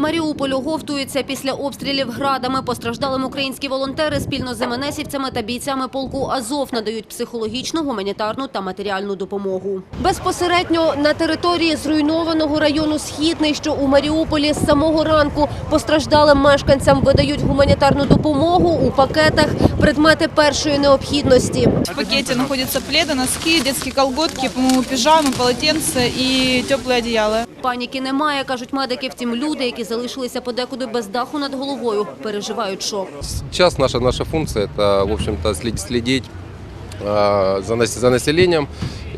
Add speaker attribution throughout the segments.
Speaker 1: Маріуполь оговтується після обстрілів градами. Постраждалим українські волонтери спільно з МНСівцями та бійцями полку Азов надають психологічну, гуманітарну та матеріальну допомогу. Безпосередньо на території зруйнованого району Східний, що у Маріуполі з самого ранку постраждалим мешканцям видають гуманітарну допомогу у пакетах, предмети першої необхідності.
Speaker 2: В пакете находятся пледы, носки, детские колготки, по-моему, пижамы, полотенца и теплые одеяла.
Speaker 1: Паніки немає, кажуть медики. Втім, люди, які залишилися подекуди без даху над головою, переживають шок.
Speaker 3: Сейчас наша, наша функция – это, в общем-то, след- следить э, за, нас- за населением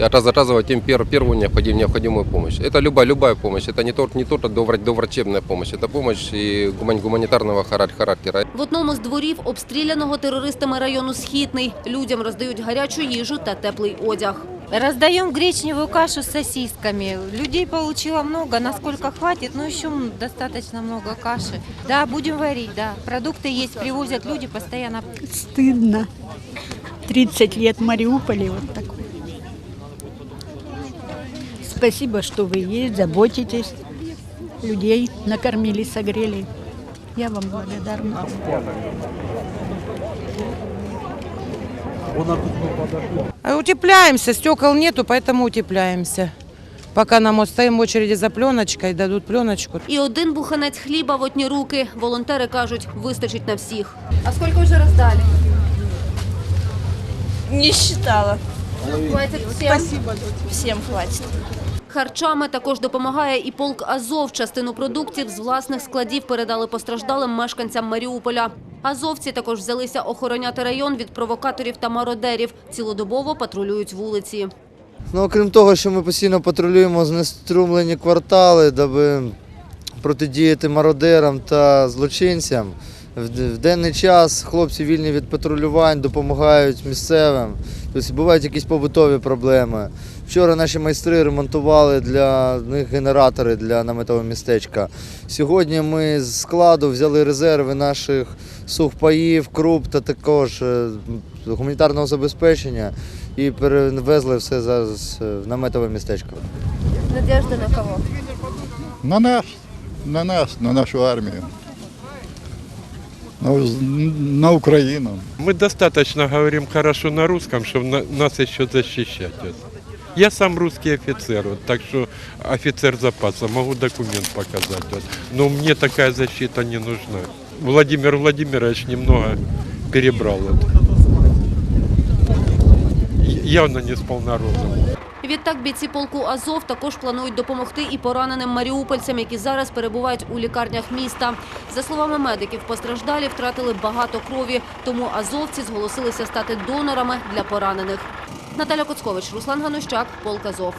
Speaker 3: и оказывать им пер- первую необходимую, необходимую помощь. Это любая, любая помощь. Это не только, не только довра- доврачебная помощь, это помощь и гумани- гуманитарного харак- характера.
Speaker 1: В одному з дворів обстріляного терористами району Східний людям роздають гарячу їжу та теплий одяг.
Speaker 4: Раздаем гречневую кашу с сосисками. Людей получила много, насколько хватит, но еще достаточно много каши. Да, будем варить, да. Продукты есть, привозят люди постоянно.
Speaker 5: стыдно. 30 лет в Мариуполе вот такой. Спасибо, что вы есть, заботитесь. Людей накормили, согрели. Я вам благодарна.
Speaker 6: А Утепляемся, стекол нету, поэтому утепляемся. Пока нам стоим в очереди за пленочкой, дадут пленочку.
Speaker 1: І один буханець хліба в одні руки. Волонтери кажуть, вистачить на всіх. А скільки вже роздали?
Speaker 2: Не считала.
Speaker 1: Хватить всім.
Speaker 2: Всем хватит.
Speaker 1: Харчами також допомагає і полк Азов. Частину продуктів з власних складів передали постраждалим мешканцям Маріуполя. Азовці також взялися охороняти район від провокаторів та мародерів. Цілодобово патрулюють вулиці.
Speaker 7: Ну, окрім того, що ми постійно патрулюємо знеструмлені квартали, даби протидіяти мародерам та злочинцям. В денний час хлопці вільні від патрулювань допомагають місцевим. Тобто бувають якісь побутові проблеми. Вчора наші майстри ремонтували для них генератори для наметового містечка. Сьогодні ми з складу взяли резерви наших сухпаїв, круп та також е, гуманітарного забезпечення і перевезли все зараз в наметове містечко.
Speaker 1: Надежда на кого?
Speaker 8: На нас, на нас, на нашу армію. На, Україну.
Speaker 9: Мы достаточно говорим хорошо на русском, чтобы на- нас еще защищать. Я сам русский офицер, вот, так что офицер запаса, могу документ показать. вот. Но мне такая защита не нужна. Владимир Владимирович немного перебрал. вот. Явно не с полнородом.
Speaker 1: Відтак бійці полку Азов також планують допомогти і пораненим маріупольцям, які зараз перебувають у лікарнях міста. За словами медиків, постраждалі втратили багато крові, тому азовці зголосилися стати донорами для поранених. Наталя Коцкович, Руслан Ганущак, полк Азов.